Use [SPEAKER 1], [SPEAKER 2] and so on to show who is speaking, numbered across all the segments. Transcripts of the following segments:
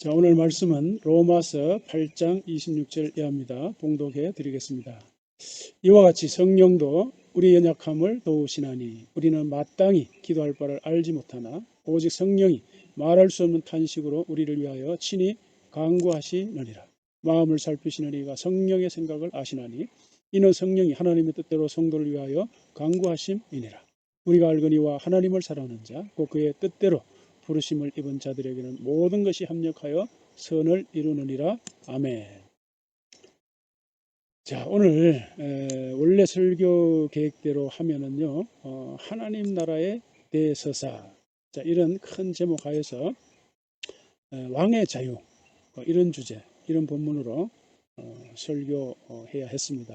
[SPEAKER 1] 자, 오늘 말씀은 로마서 8장 26절 이하입니다. 봉독해 드리겠습니다. 이와 같이 성령도 우리 연약함을 도우시나니 우리는 마땅히 기도할 바를 알지 못하나 오직 성령이 말할 수 없는 탄식으로 우리를 위하여 친히 강구하시느니라. 마음을 살피시는 이가 성령의 생각을 아시나니 이는 성령이 하나님의 뜻대로 성도를 위하여 강구하심이니라. 우리가 알거니와 하나님을 사랑하는 자, 곧 그의 뜻대로 부르심을 입은 자들에게는 모든 것이 합력하여 선을 이루느니라. 아멘. 자, 오늘 에, 원래 설교 계획대로 하면은요, 어, 하나님 나라의 대서사, 자, 이런 큰 제목 하에서 에, 왕의 자유, 어, 이런 주제, 이런 본문으로 어, 설교해야 했습니다.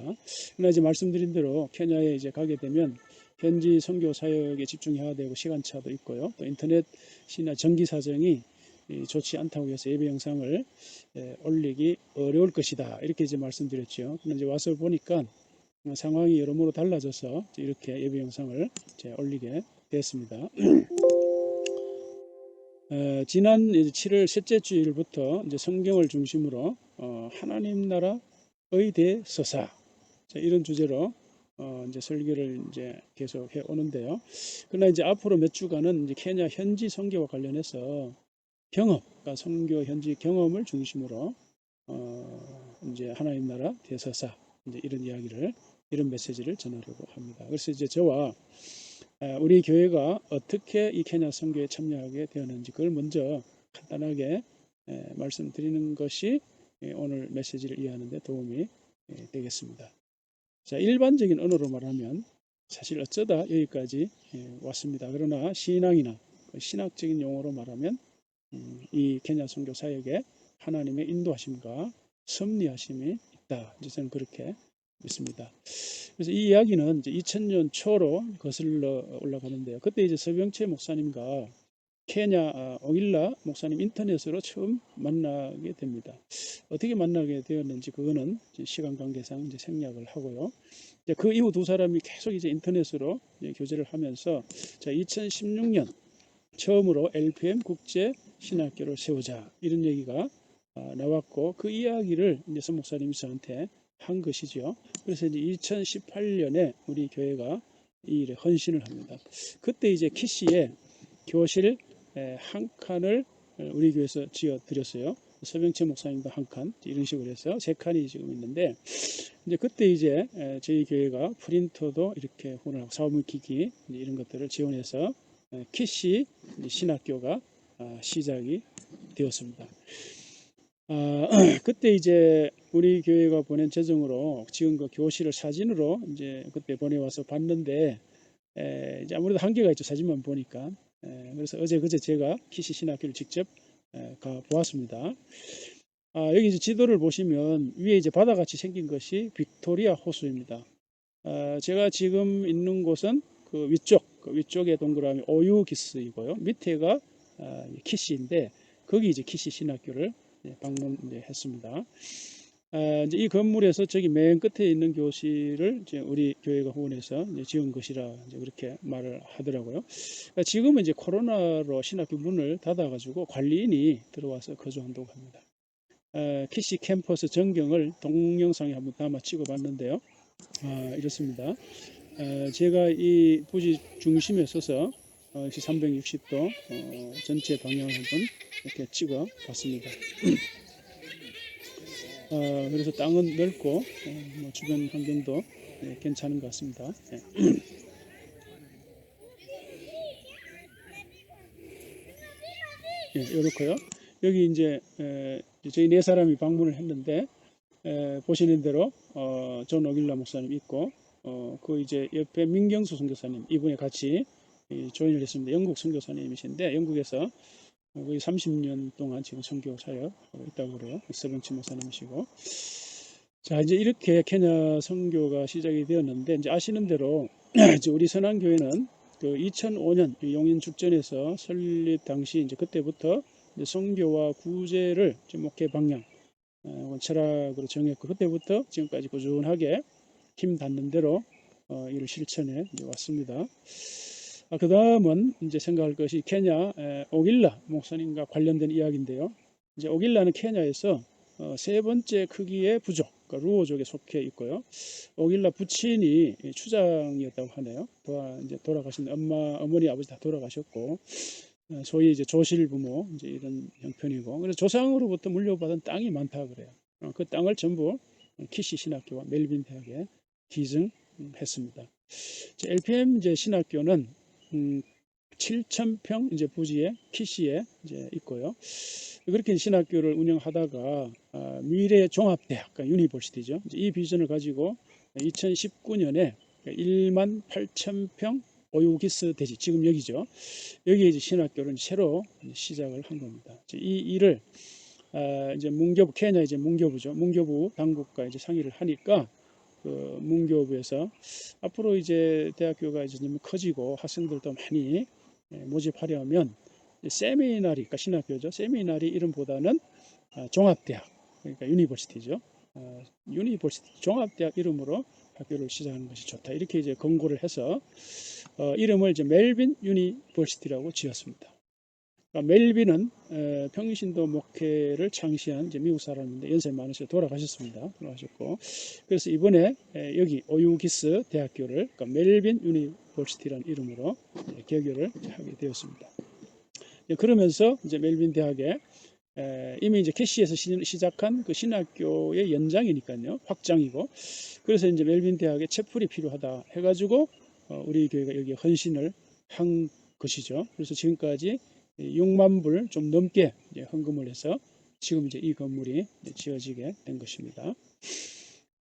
[SPEAKER 1] 그러나 이제 말씀드린 대로 케냐에 이제 가게 되면 현지 선교 사역에 집중해야 되고 시간차도 있고요. 또 인터넷이나 전기 사정이 이, 좋지 않다고 해서 예배 영상을 에, 올리기 어려울 것이다. 이렇게 이제 말씀드렸죠. 이제 와서 보니까 어, 상황이 여러모로 달라져서 이렇게 예배 영상을 올리게 됐습니다. 에, 지난 이제 7월 셋째 주일부터 이제 성경을 중심으로 어, 하나님 나라 의 대 서사 자, 이런 주제로 어, 이제 설교를 이제 계속 해 오는데요. 그러나 이제 앞으로 몇 주간은 이제 케냐 현지 선교와 관련해서 경험, 그러니까 선교 현지 경험을 중심으로 어, 이제 하나님 나라 대서사 이제 이런 이야기를 이런 메시지를 전하려고 합니다. 그래서 이제 저와 에, 우리 교회가 어떻게 이 케냐 선교에 참여하게 되었는지 그걸 먼저 간단하게 에, 말씀드리는 것이 에, 오늘 메시지를 이해하는 데 도움이 에, 되겠습니다. 자, 일반적인 언어로 말하면 사실 어쩌다 여기까지 예, 왔습니다. 그러나 신앙이나 그 신학적인 용어로 말하면 음, 이 케냐 선교 사역에 하나님의 인도하심과 섭리하심이 있다. 이제 저는 그렇게 믿습니다. 그래서 이 이야기는 이제 2000년 초로 거슬러 올라가는데요. 그때 이제 서병채 목사님과 케냐 아, 오길라 목사님 인터넷으로 처음 만나게 됩니다. 어떻게 만나게 되었는지 그거는 시간 관계상 이제 생략을 하고요. 이제 그 이후 두 사람이 계속 이제 인터넷으로 이제 교제를 하면서 자 2016년 처음으로 LPM 국제 신학교를 세우자 이런 얘기가 아, 나왔고 그 이야기를 이제 선 목사님이 저한테 한 것이죠. 그래서 이제 2018년에 우리 교회가 이 일에 헌신을 합니다. 그때 이제 키시에 교실 에, 한 칸을 에, 우리 교회에서 지어 드렸어요. 서병채 목사님도 한 칸, 이런 식으로 해서 세 칸이 지금 있는데, 이제 그때 이제 에, 저희 교회가 프린터도 이렇게 후원하고 사무기기 이런 것들을 지원해서 에, 키시 신학교가 아, 시작이 되었습니다. 아, 그때 이제 우리 교회가 보낸 재정으로 지금 그 교실을 사진으로 이제 그때 보내와서 봤는데, 에, 이제 아무래도 한계가 있죠. 사진만 보니까. 에, 그래서 어제 그제 제가 키시 신학교를 직접 에, 가 보았습니다. 아, 여기 이제 지도를 보시면 위에 이제 바다같이 생긴 것이 빅토리아 호수입니다. 아, 제가 지금 있는 곳은 그 위쪽, 그 위쪽에 동그라미 오유기스이고요. 밑에가 아, 키시인데 거기 이제 키시 신학교를 예, 방문했습니다. 아, 이제 이 건물에서 저기 맨 끝에 있는 교실을 이제 우리 교회가 후원해서 지은 것이라 이제 그렇게 말을 하더라고요. 아, 지금은 이제 코로나로 신학교 문을 닫아가지고 관리인이 들어와서 거주한다고 합니다. 아, 키시 캠퍼스 전경을 동영상에 한번 담아 찍어봤는데요. 아, 이렇습니다. 아, 제가 이 부지 중심에 서서 어, 360도 어, 전체 방향을 한번 이렇게 찍어 봤습니다. 어, 그래서 땅은 넓고 어, 뭐 주변 환경도 예, 괜찮은 것 같습니다. 예. 예, 이렇고요. 여기 이제 에, 저희 네 사람이 방문을 했는데 에, 보시는 대로 어, 존 오길라 목사님 있고 어, 그 이제 옆에 민경수 선교사님 이분이 같이 이 조인을 했습니다. 영국 선교사님이신데 영국에서 거의 30년 동안 지금 선교 사역하고 있다고 그래요. 서병치 목사님이시고. 자, 이제 이렇게 케냐 선교가 시작이 되었는데, 이제 아시는 대로, 이제 우리 선한교회는 그 2005년 용인 축전에서 설립 당시 이제 그때부터 이제 선교와 구제를 목회 방향, 어, 철학으로 정했고, 그때부터 지금까지 꾸준하게 힘 닿는 대로 어, 이를 실천해 왔습니다. 아, 그 다음은 이제 생각할 것이 케냐 에, 오길라 목사님과 관련된 이야기인데요. 이제 오길라는 케냐에서 어, 세 번째 크기의 부족, 그러니까 루오족에 속해 있고요. 오길라 부친이 추장이었다고 하네요. 이제 돌아가신 엄마, 어머니, 아버지 다 돌아가셨고, 어, 소위 이제 조실 부모 이제 이런 형편이고, 그래서 조상으로부터 물려받은 땅이 많다 그래요. 어, 그 땅을 전부 키시 신학교와 멜빈 대학에 기증했습니다. LPM 이제 신학교는 음, 7,000평 이제 부지에 키시에 이제 있고요. 그렇게 신학교를 운영하다가 아, 미래 종합대학, 그러니까 유니버시티죠. 이제 이 비전을 가지고 2019년에 1만 8천 평 오유기스 대지 지금 여기죠. 여기에 이제 신학교를 새로 시작을 한 겁니다. 이 일을 아, 이제 문교부 케냐 이제 문교부죠. 문교부 당국과 이제 상의를 하니까 그 문교부에서 앞으로 이제 대학교가 이제 좀 커지고 학생들도 많이 예, 모집하려면 세미나리, 그러니까 신학교죠. 세미나리 이름보다는 아, 종합대학, 그러니까 유니버시티죠. 아, 유니버시티 종합대학 이름으로 학교를 시작하는 것이 좋다. 이렇게 이제 권고를 해서 어, 이름을 이제 멜빈 유니버시티라고 지었습니다. 그러니까 멜빈은 에, 평신도 목회를 창시한 미국 사람인데 연세 많으셔 돌아가셨습니다. 돌아가셨고 그래서 이번에 에, 여기 오유기스 대학교를 그러니까 멜빈 유니버시티라는 이름으로 예, 개교를 하게 되었습니다. 예, 그러면서 이제 멜빈 대학에 에, 이미 이제 캐시에서 시, 시작한 그 신학교의 연장이니까요 확장이고 그래서 이제 멜빈 대학에 채플이 필요하다 해가지고 어, 우리 교회가 여기 헌신을 한 것이죠. 그래서 지금까지 6만 불 좀 넘게 헌금을 해서 지금 이제 이 건물이 지어지게 된 것입니다.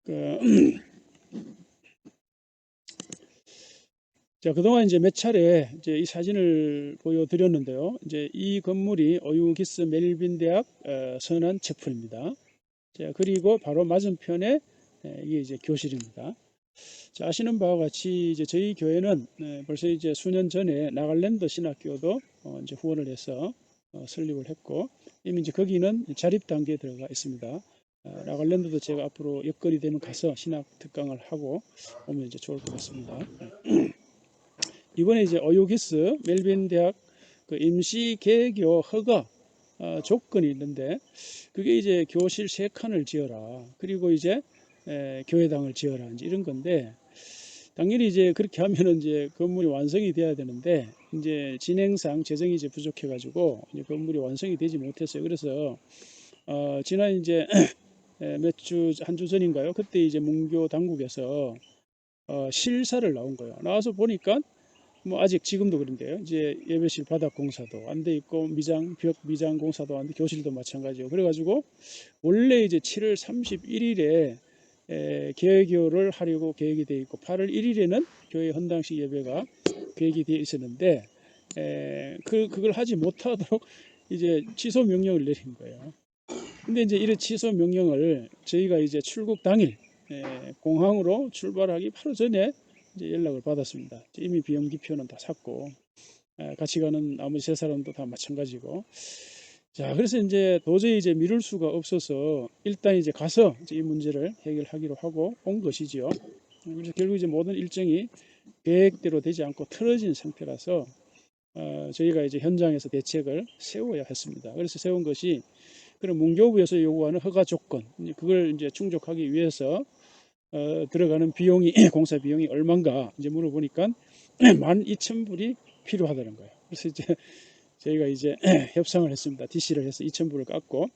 [SPEAKER 1] 그, 자, 그동안 이제 몇 차례 이제 이 사진을 보여드렸는데요. 이제 이 건물이 어유기스 멜빈 대학 어, 선한 채플입니다. 자, 그리고 바로 맞은편에 에, 이게 이제 교실입니다. 자, 아시는 바와 같이 이제 저희 교회는 에, 벌써 이제 수년 전에 나갈랜드 신학교도 어, 이제 후원을 해서 어, 설립을 했고 이미 이제 거기는 자립 단계에 들어가 있습니다. 어, 나갈랜드도 제가 앞으로 여건이 되면 가서 신학 특강을 하고 오면 이제 좋을 것 같습니다. 이번에 이제 어요기스 멜빈 대학 그 임시 개교 허가 어, 조건이 있는데 그게 이제 교실 세 칸을 지어라 그리고 이제 에, 교회당을 지어라 이제 이런 건데 당연히 이제 그렇게 하면은 이제 건물이 완성이 돼야 되는데 이제 진행상 재정이 이제 부족해 가지고 이제 건물이 완성이 되지 못했어요. 그래서 어, 지난 이제 몇 주 한 주 전인가요? 그때 이제 문교 당국에서 어, 실사를 나온 거예요. 나와서 보니까 뭐 아직 지금도 그런데요. 이제 예배실 바닥 공사도 안 돼 있고 미장 벽 미장 공사도 안 돼, 교실도 마찬가지고 그래가지고 원래 이제 7월 31일에 에, 개교를 하려고 계획이 되어 있고 8월 1일에는 교회 헌당식 예배가 계획이 되어 있었는데 에, 그 그걸 하지 못하도록 이제 취소 명령을 내린 거예요. 근데 이제 이런 취소 명령을 저희가 이제 출국 당일 에, 공항으로 출발하기 바로 전에 이제 연락을 받았습니다. 이미 비행기표는 다 샀고 에, 같이 가는 나머지 세 사람도 다 마찬가지고 자 그래서 이제 도저히 이제 미룰 수가 없어서 일단 이제 가서 이제 이 문제를 해결하기로 하고 온 것이지요. 그래서 결국 이제 모든 일정이 계획대로 되지 않고 틀어진 상태라서 어, 저희가 이제 현장에서 대책을 세워야 했습니다. 그래서 세운 것이 그런 문교부에서 요구하는 허가 조건 그걸 이제 충족하기 위해서 어, 들어가는 비용이 공사 비용이 얼마인가 이제 물어보니까 만 이천 불이 필요하다는 거예요. 그래서 이제 저희가 이제 협상을 했습니다. DC를 해서 이천 불을 깎고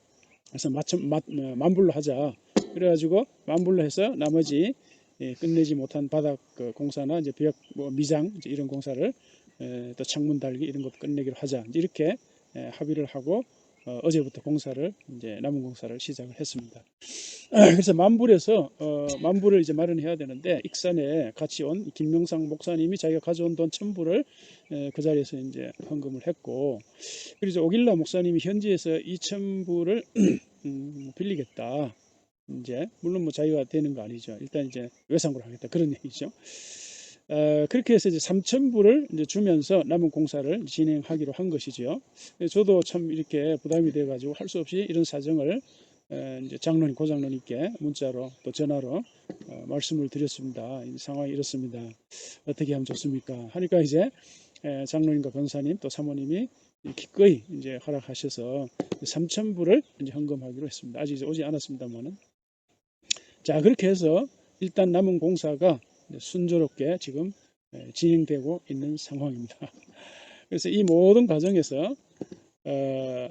[SPEAKER 1] 그래서 맞춤 만, 어, 만 불로 하자. 그래가지고 만 불로 해서 나머지 예, 끝내지 못한 바닥 그 공사나 이제 벽 뭐 미장 이제 이런 공사를 에, 또 창문 달기 이런 것도 끝내기로 하자. 이렇게 에, 합의를 하고 어, 어제부터 공사를 이제 남은 공사를 시작을 했습니다. 그래서 만불에서 어, 만불을 이제 마련해야 되는데 익산에 같이 온 김명상 목사님이 자기가 가져온 돈 천불을 에, 그 자리에서 이제 헌금을 했고 그리고 오길라 목사님이 현지에서 이 천 불을 음, 빌리겠다. 이제 물론 뭐 자기가 되는 거 아니죠. 일단 이제 외상으로 하겠다 그런 얘기죠. 어, 그렇게 해서 이제 3천 불을 이제 주면서 남은 공사를 진행하기로 한 것이죠. 저도 참 이렇게 부담이 돼가지고 할 수 없이 이런 사정을 에, 이제 장로님, 고장로님께 문자로 또 전화로 어, 말씀을 드렸습니다. 이 상황이 이렇습니다. 어떻게 하면 좋습니까? 하니까 이제 에, 장로님과 권사님 또 사모님이 기꺼이 이제 허락하셔서 3천 불을 이제 헌금하기로 했습니다. 아직 이제 오지 않았습니다만은 자 그렇게 해서 일단 남은 공사가 순조롭게 지금 에, 진행되고 있는 상황입니다. 그래서 이 모든 과정에서 어,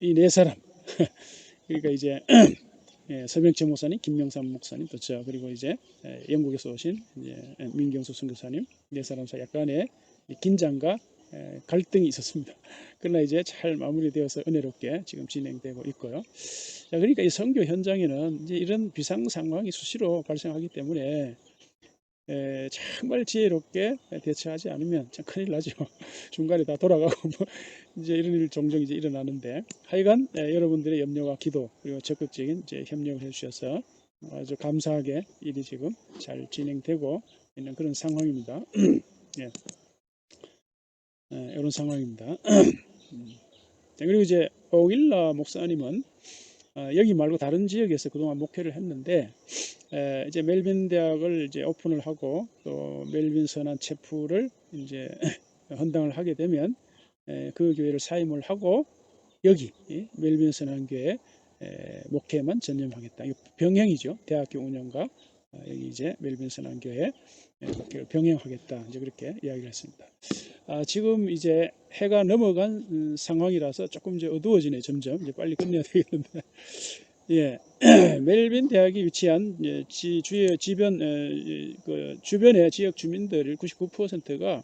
[SPEAKER 1] 이 네 사람 그러니까 이제 예, 서명채 목사님, 김명삼 목사님, 또저 그리고 이제 에, 영국에서 오신 이제 민경수 선교사님 네 사람 사이 약간의 이 긴장과 에, 갈등이 있었습니다. 그러나 이제 잘 마무리되어서 은혜롭게 지금 진행되고 있고요. 자, 그러니까 이 선교 현장에는 이제 이런 비상 상황이 수시로 발생하기 때문에 에, 정말 지혜롭게 대처하지 않으면 참 큰일 나죠. 중간에 다 돌아가고 뭐 이제 이런 일 종종 이제 일어나는데 하여간 에, 여러분들의 염려와 기도 그리고 적극적인 이제 협력을 해주셔서 아주 감사하게 일이 지금 잘 진행되고 있는 그런 상황입니다. 예. 예, 이런 상황입니다. 음. 자, 그리고 이제 오길라 목사님은 어, 여기 말고 다른 지역에서 그동안 목회를 했는데 에, 이제 멜빈 대학을 이제 오픈을 하고 또 멜빈 선한 체프를 이제 헌당을 하게 되면 에, 그 교회를 사임을 하고 여기 이 멜빈 선한 교회 에, 목회만 전념하겠다. 병행이죠. 대학교 운영과 어, 여기 이제 멜빈 선한 교회 에, 목회를 병행하겠다. 이제 그렇게 이야기를 했습니다. 아, 지금 이제 해가 넘어간 음, 상황이라서 조금 이제 어두워지네 점점 이제 빨리 끝내야 되겠는데 예 멜빈 대학이 위치한 예, 지, 주의 에, 이, 그 주변의 지역 주민들 99%가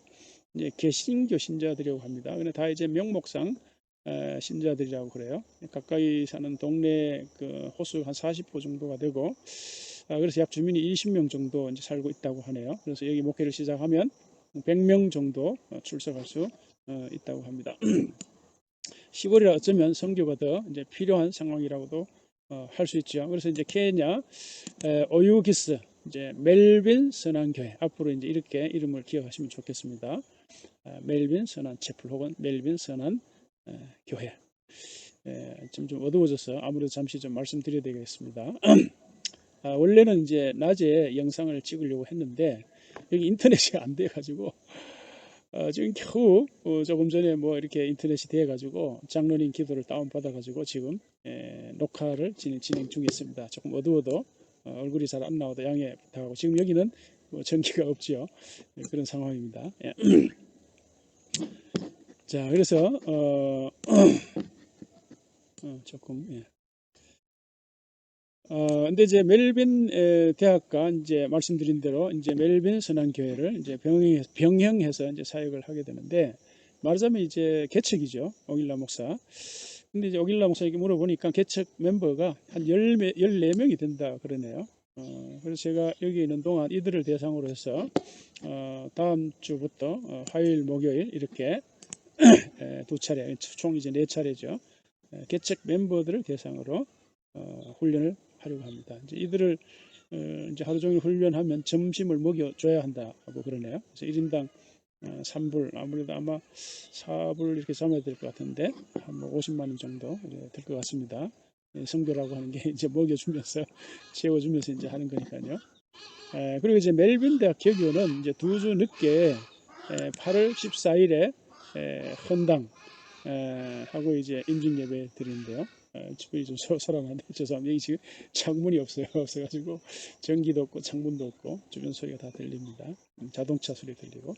[SPEAKER 1] 이제 개신교 신자들이라고 합니다. 근데 다 이제 명목상 에, 신자들이라고 그래요. 가까이 사는 동네 그 호수 한 40호 정도가 되고 아, 그래서 약 주민이 20명 정도 이제 살고 있다고 하네요. 그래서 여기 목회를 시작하면 100명 정도 어, 출석할 수 어, 있다고 합니다. 10월이라 어쩌면 선교가 더 이제 필요한 상황이라고도 어, 할수 있죠. 그래서 이제 케냐 에, 오유기스 이제 멜빈 선한교회 앞으로 이제 이렇게 이름을 기억하시면 좋겠습니다. 아, 멜빈 선한 채플 혹은 멜빈 선한 에, 교회. 에, 좀, 좀 어두워져서 아무래도 잠시 좀 말씀드려야 되겠습니다. 아, 원래는 이제 낮에 영상을 찍으려고 했는데 여기 인터넷이 안 돼가지고 어, 지금 겨우 어, 조금 전에 뭐 이렇게 인터넷이 돼가지고 장로님 기도를 다운받아가지고 지금 에, 녹화를 진행, 진행 중에 있습니다. 조금 어두워도 어, 얼굴이 잘 안 나와도 양해 부탁하고 지금 여기는 뭐 전기가 없지요. 예, 그런 상황입니다. 예. 자 그래서 어, 어, 조금 예. 어, 근데 이제 멜빈 에, 대학과 이제 말씀드린 대로 이제 멜빈 선한교회를 이제 병행해서, 병행해서 이제 사역을 하게 되는데 말하자면 이제 개척이죠. 오길라 목사. 근데 이제 오길라 목사에게 물어보니까 개척 멤버가 한 10, 14명이 된다 그러네요. 어, 그래서 제가 여기 있는 동안 이들을 대상으로 해서 어, 다음 주부터 어, 화요일, 목요일 이렇게 에, 두 차례, 총 이제 네 차례죠. 에, 개척 멤버들을 대상으로 어, 훈련을 하려고 합니다. 이제 이들을 어, 이제 하루 종일 훈련하면 점심을 먹여줘야 한다고 그러네요. 그래서 1인당 어, 3불 아무래도 아마 4불 이렇게 잡아야 될 것 같은데 한뭐 50만 원 정도 될 것 같습니다. 예, 성교라고 하는 게 이제 먹여주면서 채워주면서 이제 하는 거니까요. 에, 그리고 이제 멜빈 대학 개교는 이제 두 주 늦게 에, 8월 14일에 에, 헌당 에, 하고 이제 임진 예배 드리는데요. 어, 주변이 좀 소- 소란한데 죄송합니다. 여기 지금 창문이 없어요. 없어가지고 전기도 없고 창문도 없고 주변 소리가 다 들립니다. 음, 자동차 소리 들리고.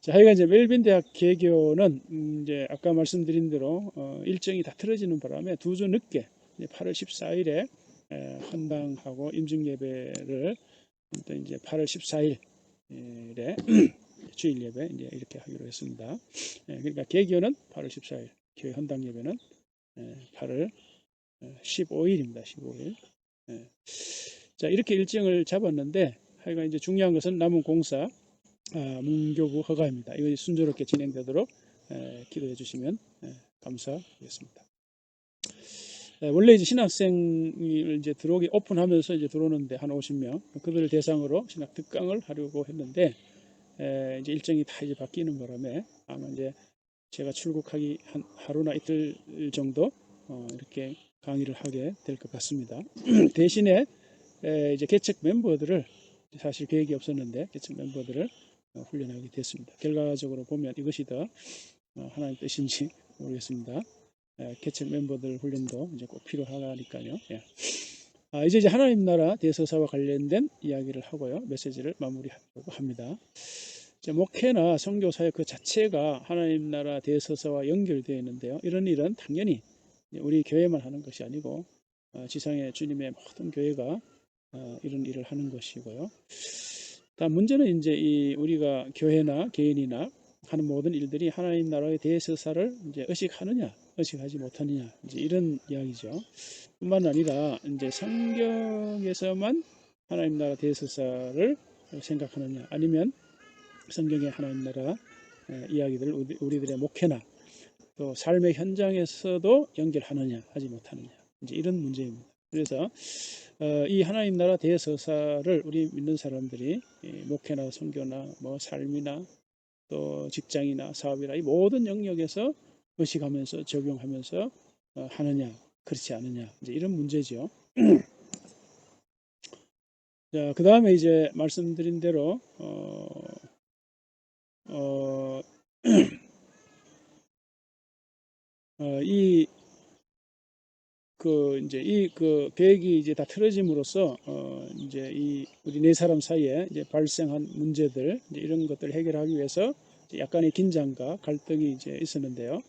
[SPEAKER 1] 자, 하여간 이제 멜빈 대학 개교는 음, 이제 아까 말씀드린 대로 어, 일정이 다 틀어지는 바람에 두 주 늦게 이제 8월 14일에 에, 헌당하고 임증 예배를 또 이제 8월 14일에 주일 예배 이제 이렇게 하기로 했습니다. 예, 그러니까 개교는 8월 14일, 교회 헌당 예배는 예, 8월 15일입니다. 15일. 예. 자, 이렇게 일정을 잡았는데 하여간 이제 중요한 것은 남은 공사 아, 문교부 허가입니다. 이거 순조롭게 진행되도록 에, 기도해 주시면 에, 감사하겠습니다. 에, 원래 이제 신학생을 이제 들어오기 오픈하면서 이제 들어오는데 한 50명 그들을 대상으로 신학 특강을 하려고 했는데 에, 이제 일정이 다 이제 바뀌는 바람에 아마 이제 제가 출국하기 한 하루나 이틀 정도 어, 이렇게 강의를 하게 될 것 같습니다. 대신에 에, 이제 개척 멤버들을 사실 계획이 없었는데 개척 멤버들을 어, 훈련하게 됐습니다. 결과적으로 보면 이것이 더 어, 하나님 뜻인지 모르겠습니다. 예, 개척 멤버들 훈련도 이제 꼭 필요하니까요. 예. 아, 이제 이제 하나님 나라 대서사와 관련된 이야기를 하고요. 메시지를 마무리하려고 합니다. 목회나 선교 사역 그 자체가 하나님 나라 대서사와 연결되어 있는데요. 이런 일은 당연히 우리 교회만 하는 것이 아니고 어, 지상의 주님의 모든 교회가 어, 이런 일을 하는 것이고요. 다음 문제는 이제 이 우리가 교회나 개인이나 하는 모든 일들이 하나님 나라의 대서사를 이제 의식하느냐, 의식하지 못하느냐, 이제 이런 이야기죠. 뿐만 아니라 이제 성경에서만 하나님 나라 대서사를 생각하느냐, 아니면 성경의 하나님 나라 에, 이야기들 우리- 우리들의 목회나 또 삶의 현장에서도 연결하느냐, 하지 못하느냐, 이제 이런 문제입니다. 그래서 어, 이 하나님 나라 대서사를 우리 믿는 사람들이 이 목회나 선교나 뭐 삶이나 또 직장이나 사업이나 이 모든 영역에서 의식하면서 적용하면서 어, 하느냐 그렇지 않느냐 이제 이런 문제죠. 자, 그 다음에 이제 말씀드린 대로 어, 어, 어, 이 그 이제 이 그 계획이 이제 다 틀어짐으로써 어 이제 이 우리 네 사람 사이에 이제 발생한 문제들 이제 이런 것들을 해결하기 위해서 약간의 긴장과 갈등이 이제 있었는데요.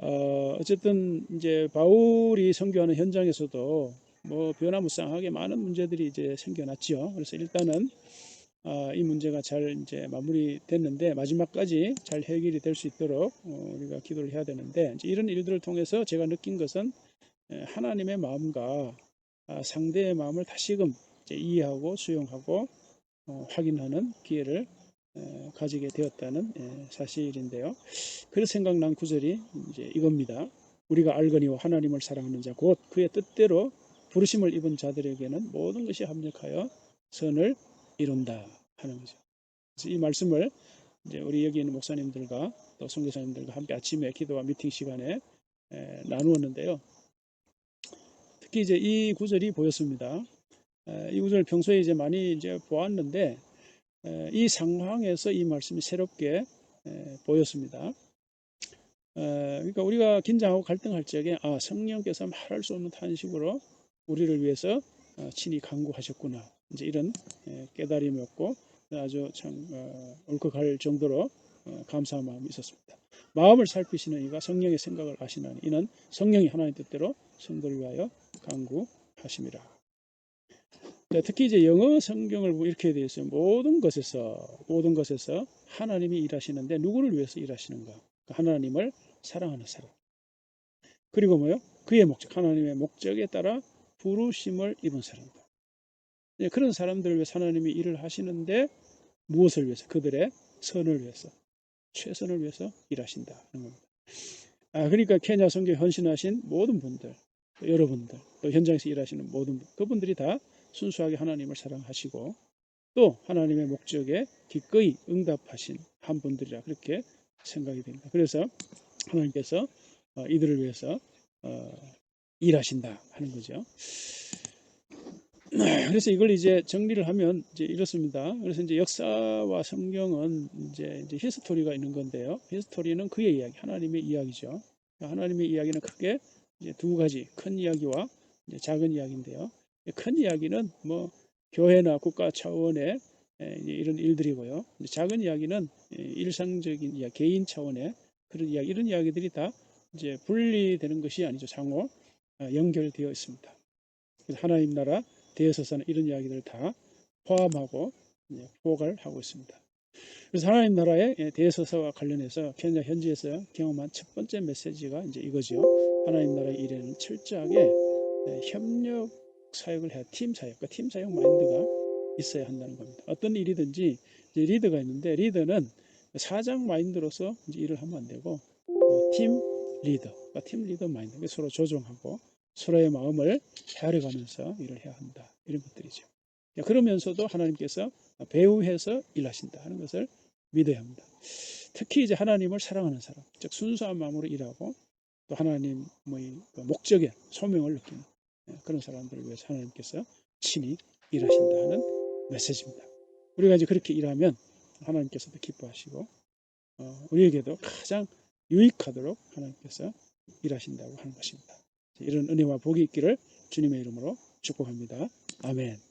[SPEAKER 1] 어 어쨌든 이제 바울이 선교하는 현장에서도 뭐 변화무쌍하게 많은 문제들이 이제 생겨났지요. 그래서 일단은 아, 이 문제가 잘 이제 마무리됐는데 마지막까지 잘 해결이 될 수 있도록 어, 우리가 기도를 해야 되는데 이런 일들을 통해서 제가 느낀 것은 에, 하나님의 마음과 아, 상대의 마음을 다시금 이해하고 수용하고 어, 확인하는 기회를 에, 가지게 되었다는 에, 사실인데요. 그래서 생각난 구절이 이제 이겁니다. 우리가 알거니와 하나님을 사랑하는 자 곧 그의 뜻대로 부르심을 입은 자들에게는 모든 것이 합력하여 선을 이룬다 하는 거죠. 그래서 이 말씀을 이제 우리 여기 있는 목사님들과 또 선교사님들과 함께 아침에 기도와 미팅 시간에 에, 나누었는데요. 특히 이제 이 구절이 보였습니다. 에, 이 구절 평소에 이제 많이 이제 보았는데 에, 이 상황에서 이 말씀이 새롭게 에, 보였습니다. 에, 그러니까 우리가 긴장하고 갈등할 적에 아 성령께서 말할 수 없는 탄식으로 우리를 위해서 어, 친히 강구하셨구나. 이제 이런 에, 깨달음이 없고 아주 참 어, 울컥할 정도로 어, 감사한 마음이 있었습니다. 마음을 살피시는 이가 성령의 생각을 아시나니 이는 성령이 하나님 뜻대로 성도를 위하여 강구하심이라. 자, 특히 이제 영어 성경을 보면 이렇게 되어 있어요. 모든 것에서 모든 것에서 하나님이 일하시는데 누구를 위해서 일하시는가? 그 하나님을 사랑하는 사람. 그리고 뭐요? 그의 목적, 하나님의 목적에 따라 부르심을 입은 사람들. 예, 그런 사람들을 위해서 하나님이 일을 하시는데 무엇을 위해서? 그들의 선을 위해서, 최선을 위해서 일하신다 하는 겁니다. 아, 그러니까 케냐 성교에 헌신하신 모든 분들, 또 여러분들, 또 현장에서 일하시는 모든 분, 그분들이 다 순수하게 하나님을 사랑하시고 또 하나님의 목적에 기꺼이 응답하신 한 분들이라 그렇게 생각이 됩니다. 그래서 하나님께서 어, 이들을 위해서 어, 일하신다 하는 거죠. 그래서 이걸 이제 정리를 하면 이제 이렇습니다. 그래서 이제 역사와 성경은 이제, 이제 히스토리가 있는 건데요. 히스토리는 그의 이야기, 하나님의 이야기죠. 하나님의 이야기는 크게 이제 두 가지 큰 이야기와 이제 작은 이야기인데요. 큰 이야기는 뭐 교회나 국가 차원의 에, 이제 이런 일들이고요. 작은 이야기는 에, 일상적인 이야기, 개인 차원의 그런 이야기, 이런 이야기들이 다 이제 분리되는 것이 아니죠. 상호 어, 연결되어 있습니다. 그래서 하나님 나라 대해서서는 이런 이야기들을 다 포함하고 포괄 하고 있습니다. 그래서 하나님 나라의 예, 대해서서와 관련해서 현재 현지에서 경험한 첫 번째 메시지가 이제 이거죠. 하나님 나라의 일에는 철저하게 예, 협력 사역을 해야 팀 사역과 팀 사역 마인드가 있어야 한다는 겁니다. 어떤 일이든지 리더가 있는데 리더는 사장 마인드로서 일을 하면 안 되고 어, 팀 리더, 그러니까 팀 리더 마인드 서로 조정하고 서로의 마음을 헤아려 가면서 일을 해야 한다. 이런 것들이죠. 그러면서도 하나님께서 배우해서 일하신다 하는 것을 믿어야 합니다. 특히 이제 하나님을 사랑하는 사람, 즉 순수한 마음으로 일하고 또 하나님 뭐이 목적에 소명을 느끼는 예, 그런 사람들을 위해서 하나님께서 친히 일하신다 하는 메시지입니다. 우리가 이제 그렇게 일하면 하나님께서도 기뻐하시고 어, 우리에게도 가장 유익하도록 하나님께서 일하신다고 하는 것입니다. 이런 은혜와 복이 있기를 주님의 이름으로 축복합니다. 아멘.